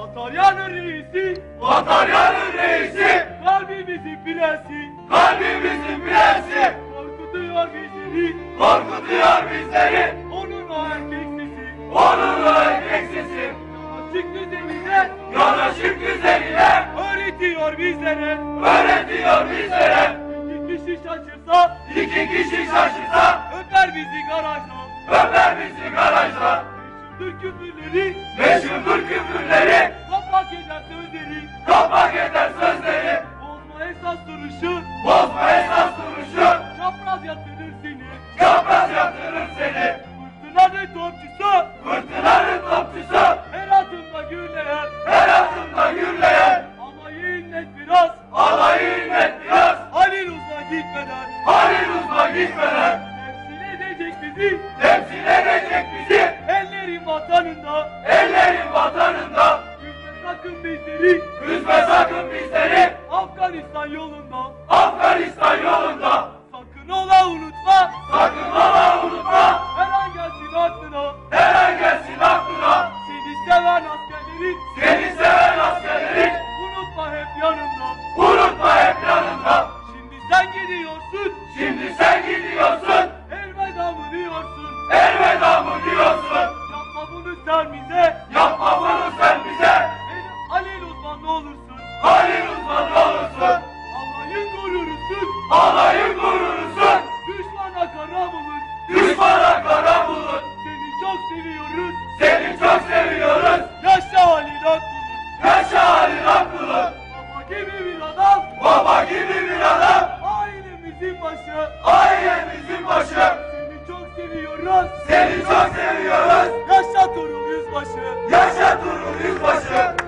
Bataryanın reisi, Bataryanın reisi, kalbimizin prensi, kalbimizin prensi, korkutuyor bizleri, korkutuyor bizleri. onunla erkek sesi, Onunla erkek sesi, açık düzenine, yanaşık güzeline, öğretiyor bizlere. öğretiyor bizlere. İki kişi şaşırsa, İki kişi şaşırsa, öper bizi garajda. Bizi garajda. Meşhurdur küfürleri, küfürleri, kapak eder sözleri, kapak eder sözleri. bozma esas duruşu, Bozma esas duruşu, çapraz yatırır seni. çapraz yatırır seni. Fırtınanın topçusu, Fırtınanın topçusu, her adımda gürleyen, her adımda gürleyen. alayı inlet biraz, Alayı inlet biraz, Halil uzman gitmeden, Halil uzma gitmeden. temsil edecek bizi, Temsil edecek bizi, ellerin vatanında, ellerin vatanında. üzme sakın bizleri, Üzme sakın bizleri, Afganistan yolunda, Afganistan yolunda. sakın ola unutma, Sakın ola unutma, her an gelsin aklına, bize yapma bunu. Yaşa Turgut Yüzbaşı!